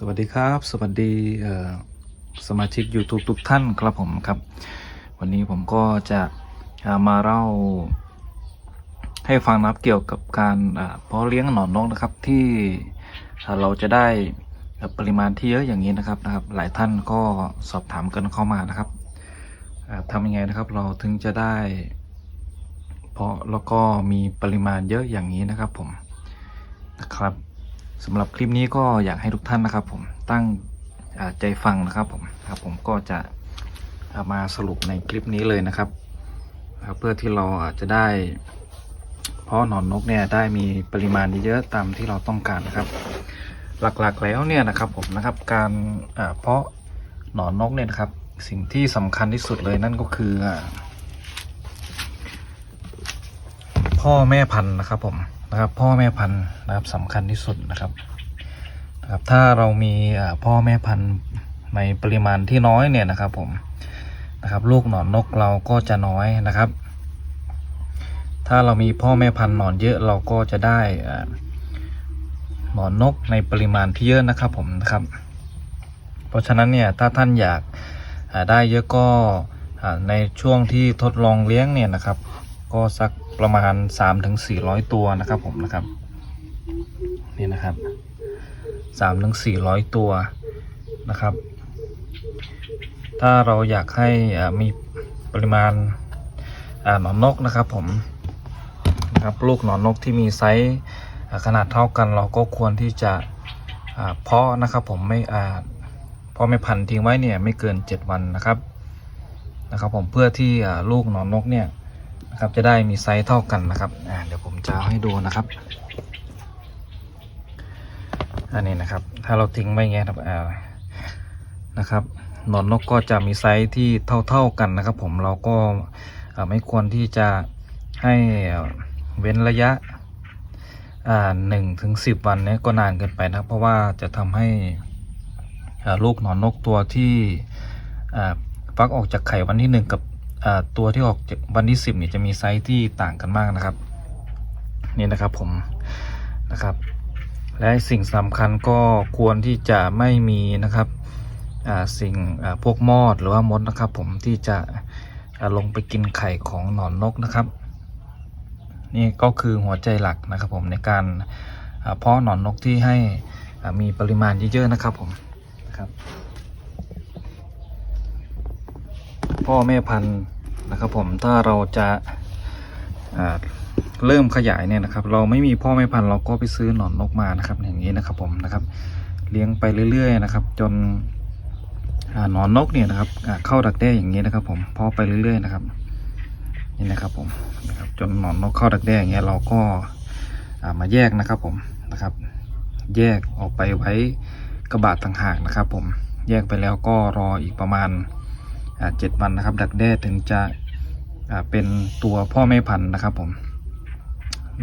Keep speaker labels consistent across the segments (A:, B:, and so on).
A: สวัสดีครับ สวัสดีสมาชิก YouTube ทุกท่านครับผมครับ วันนี้ผมก็จะามาเล่า ให้ฟังนะครับเกี่ยวกับการเพาะเลี้ยงหนอนนกนะครับที่เราจะได้ปริมาณที่เยอะอย่างนี้นะครับนะครับ หลายท่านก็สอบถามกันเข้ามานะครับทำยังไงนะครับเราถึงจะได้ เพาะแล้วก็มีปริมาณเยอะอย่างนี้นะครับผมนะครับ สำหรับคลิปนี้ก็อยากให้ทุกท่านนะครับ ผมตั้งใจฟังนะครับผมครับผมก็จะามาสรุปในคลิปนี้เลยนะครับ เพื่อที่เราอาจจะได้เพราะหนอนนกเนี่ยได้มีปริมาณเยอะตามที่เราต้องการนะครับ หลักๆแล้วเนี่ยนะครับผมนะครับการเพาะหนอนนกเนี่ยนะครับ สิ่งที่สำคัญที่สุดเลยนั่นก็คือ พ่อแม่พันธุ์นะครับผม นะครับพ่อแม่พันธุ์นะครับสำคัญที่สุดนะครับนะครับ ถ้าเรามีอ่าพ่อแม่พันธุ์ในปริมาณที่น้อยเนี่ยนะครับผมนะครับลูกหนอนนกเราก็จะน้อยนะครับ ถ้าเรามีพ่อแม่พันธุ์หนอนเยอะเราก็จะได้หนอนนกในปริมาณที่เยอะนะครับผมนะครับ เพราะฉะนั้นเนี่ยถ้าท่านอยากได้เยอะก็ในช่วงที่ทดลองเลี้ยงเนี่ยนะครับ ก็สัก ประมาณ 3-400ถึงตัวนะครับผมนะครับนี่นะครับ3ถึง400 ตัวนะครับ ถ้าเราอยากให้อ่ามีปริมาณอ่าหนอนนกนะครับผมนะครับลูกหนอนนกที่มีไซส์ขนาดเท่ากันเราก็ควรที่จะอ่าเพาะนะครับผมไม่อ่าเพาะไม่พันทิ้งไว้เนี่ยไม่เกิน 7 วันนะครับนะครับผมเพื่อที่อ่าลูกหนอนนกเนี่ย นะครับ จะได้มีไซส์เท่ากันนะครับเดี๋ยวผมจะให้ดูนะครับอันนี้นะครับ ถ้าเราทิ้งไว้อย่างเงี้ยครับอ่านะครับหนอนนกก็จะมีไซส์ที่เท่าๆกันนะครับ ผมเราก็ไม่ควรที่จะให้เว้นระยะหนึ่งถึงสิบวันเนี้ยก็นานเกินไปนะเพราะว่าจะทำให้ลูกหนอนนกตัวที่ฟักออกจากไข่วันที่หนึ่งกับ ตัวที่ออกจากวันที่สิบเนี่ยจะมีไซส์ที่ต่างกันมากนะครับนี่นะครับผมนะครับ และสิ่งสำคัญก็ควรที่จะไม่มีนะครับสิ่งพวกมอดหรือว่ามดนะครับ ผมที่จะลงไปกินไข่ของหนอนนกนะครับ นี่ก็คือหัวใจหลักนะครับ ผมในการเพาะหนอนนกที่ให้มีปริมาณเยอะๆนะครับผมนะครับ พ่อแม่พันธุ์นะครับผมถ้าเราจะอ่าเริ่มขยายเนี่ยนะครับ เราไม่มีพ่อแม่พันธุ์เราก็ไปซื้อหนอนนกมานะครับอย่างนี้นะครับผมนะครับ เลี้ยงไปเรื่อย ๆ นะครับ จนหนอนนกเนี่ยนะครับเข้าดักแด้อย่างนี้นะครับ ผมพาะไปเรื่อย ๆ นะครับนี่นะครับผมนะครับจนหนอนนกเข้าดักแด้อย่างเงี้ยเราก็ามาแยกนะครับผมนะครับ แยกออกไปไว้กระบะต่างหากนะครับ ผมแยกไปแล้วก็รออีกประมาณ เจ็ดวันนะครับ ดักแด้ถึงจะเป็นตัวพ่อแม่พันธุ์นะครับผม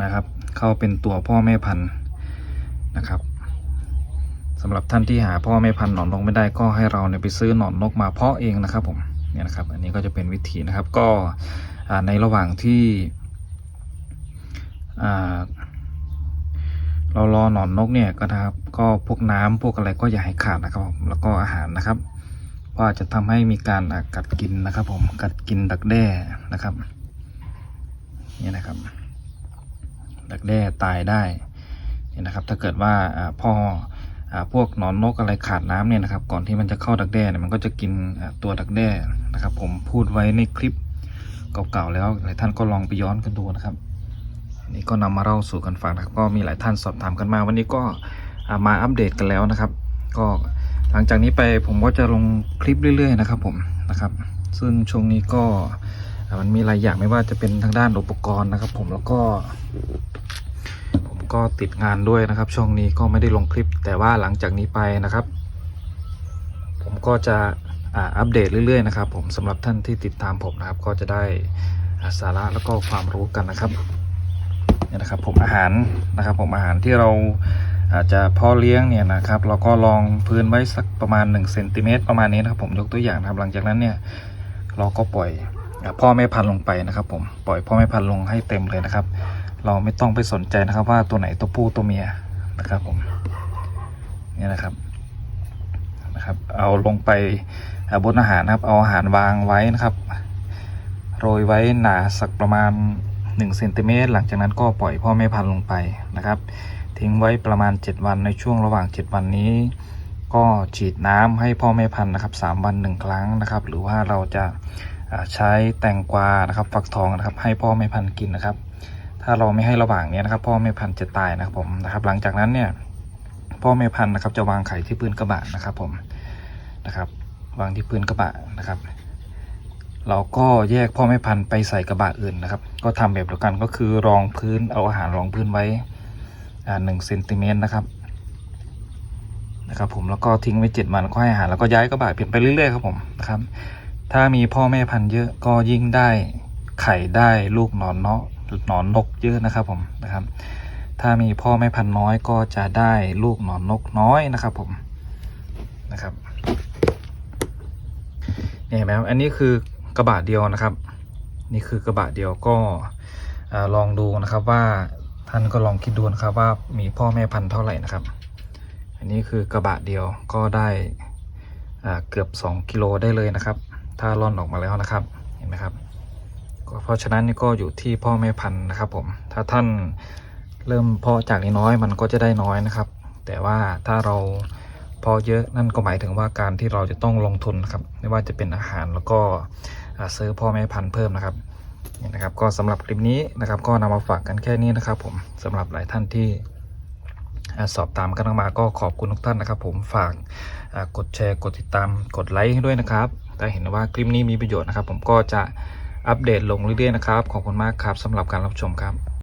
A: นะครับ เข้าเป็นตัวพ่อแม่พันธุ์นะครับสำหรับท่านที่หาพ่อแม่พันธุ์หนอนนกไม่ได้ก็ให้เราเนี่ยไปซื้อหนอนนกมาเพาะเองนะครับผมเนี่ยนะครับ อันนี้ก็จะเป็นวิธีนะครับก็ในระหว่างที่เรารอหนอนนกเนี่ยก็นะครับ ก็พวกน้ำพวกอะไรก็อย่าให้ขาดนะครับผมแล้วก็อาหารนะครับ ว่าจะทำให้มีการกัดกินนะครับ ผมกัดกินดักแด้นะครับนี่นะครับ ดักแด้ตายได้นี่นะครับ ถ้าเกิดว่าพ่อพวกหนอนนกอะไรขาดน้ำเนี่ยนะครับ ก่อนที่มันจะเข้าดักแด้เนี่ยมันก็จะกินตัวดักแด้นะครับ ผมพูดไว้ในคลิปเก่าๆแล้วหลายท่านก็ลองไปย้อนกันดูนะครับนี่ก็นำมาเล่าสู่กันฟังนะครับก็มีหลายท่านสอบถามกันมา วันนี้ก็มาอัปเดตกันแล้วนะครับ ก็ หลังจากนี้ไปผมก็จะลงคลิปเรื่อยๆนะครับผมนะครับ ซึ่งช่วงนี้ก็มันมีหลายอย่างไม่ว่าจะเป็นทางด้านอุปกรณ์นะครับ ผมแล้วก็ ผมก็ติดงานด้วยนะครับ ช่วงนี้ก็ไม่ได้ลงคลิป แต่ว่าหลังจากนี้ไปนะครับ ผมก็จะอัปเดตเรื่อยๆนะครับ ผมสำหรับท่านที่ติดตามผมนะครับ ก็จะได้สาระแล้วก็ความรู้กันนะครับนี่นะครับผมอาหารนะครับ ผมอาหารที่เรา อาจจะพาะเลี้ยงเนี่ยนะครับเราก็ลองพื้นไว้สักประมาณ1เซนติเมตรประมาณนี้นะครับผมยกตัวอย่างนะครับหลังจากนั้นเนี่ยเราก็ปล่อยพ่อแม่พันธุ์ลงไปนะครับ ผมปล่อยพ่อแม่พันธุ์ลงให้เต็มเลยนะครับ เราไม่ต้องไปสนใจนะครับว่าตัวไหนตัวผู้ตัวเมียนะครับผมนี่นะครับนะครับ เอาลงไปบนอาหารนะครับ เอาอาหารวางไว้นะครับโรยไว้หนาสักประมาณ1เซนติเมตรหลังจากนั้นก็ปล่อยพ่อแม่พันธุ์ลงไปนะครับ ทิ้งไว้ประมาณ 7 วันในช่วงระหว่าง 7 วันนี้ ก็ฉีดน้ำให้พ่อแม่พันธุ์นะครับ3วัน1 ครั้งนะครับ หรือว่าเราจะใช้แตงกวานะครับฟักทองนะครับ ให้พ่อแม่พันธุ์กินนะครับ ถ้าเราไม่ให้ระหว่างนี้นะครับ พ่อแม่พันธุ์จะตายนะครับผมนะครับ หลังจากนั้นเนี่ยพ่อแม่พันธุ์นะครับจะวางไข่ที่พื้นกระบะนะครับผมนะครับ วางที่พื้นกระบะนะครับ เราก็แยกพ่อแม่พันธุ์ไปใส่กระบะอื่นนะครับ ก็ทำแบบเดียวกันก็คือรองพื้นเอาอาหารรองพื้นไว้ หนึ่งเซนติเมตรนะครับนะครับ ผมแล้วก็ทิ้งไว้เจ็ดวันก็ให้อาหารแล้วก็ย้ายกระบะเปลี่ยนไปเรื่อยๆครับผมนะครับ ถ้ามีพ่อแม่พันธุ์เยอะก็ยิ่งได้ไข่ได้ลูกหนอนเนาะหนอนนกเยอะนะครับผมนะครับ ถ้ามีพ่อแม่พันธุ์น้อยก็จะได้ลูกหนอนนกน้อยนะครับผมนะครับนี่เห็นไหมครับอันนี้คือกระบะเดียวนะครับ นี่คือกระบะเดียวก็ลองดูนะครับว่า ท่านก็ลองคิดดูนะครับว่ามีพ่อแม่พันธุ์เท่าไหร่นะครับ อันนี้คือกระบะเดียวก็ได้เกือบ 2 กิโลได้เลยนะครับ ถ้าร่อนออกมาแล้วนะครับเห็นไหมครับเพราะฉะนั้นนี่ก็อยู่ที่พ่อแม่พันธุ์นะครับ ผมถ้าท่านเริ่มเพาะจากน้อยมันก็จะได้น้อยนะครับ แต่ว่าถ้าเราเพาะเยอะนั่นก็หมายถึงว่าการที่เราจะต้องลงทุนนะครับ ไม่ว่าจะเป็นอาหารแล้วก็ซื้อพ่อแม่พันธุ์เพิ่มนะครับ นี่นะครับ ก็สำหรับคลิปนี้นะครับ ก็นำมาฝากกันแค่นี้นะครับ ผมสำหรับหลายท่านที่สอบตามกันมาก็ขอบคุณทุกท่านนะครับ ผมฝากกดแชร์กดติดตามกดไลค์ให้ด้วยนะครับถ้าเห็นว่าคลิปนี้มีประโยชน์นะครับ ผมก็จะอัปเดตลงเรื่อยๆนะครับ ขอบคุณมากครับสำหรับการรับชมครับ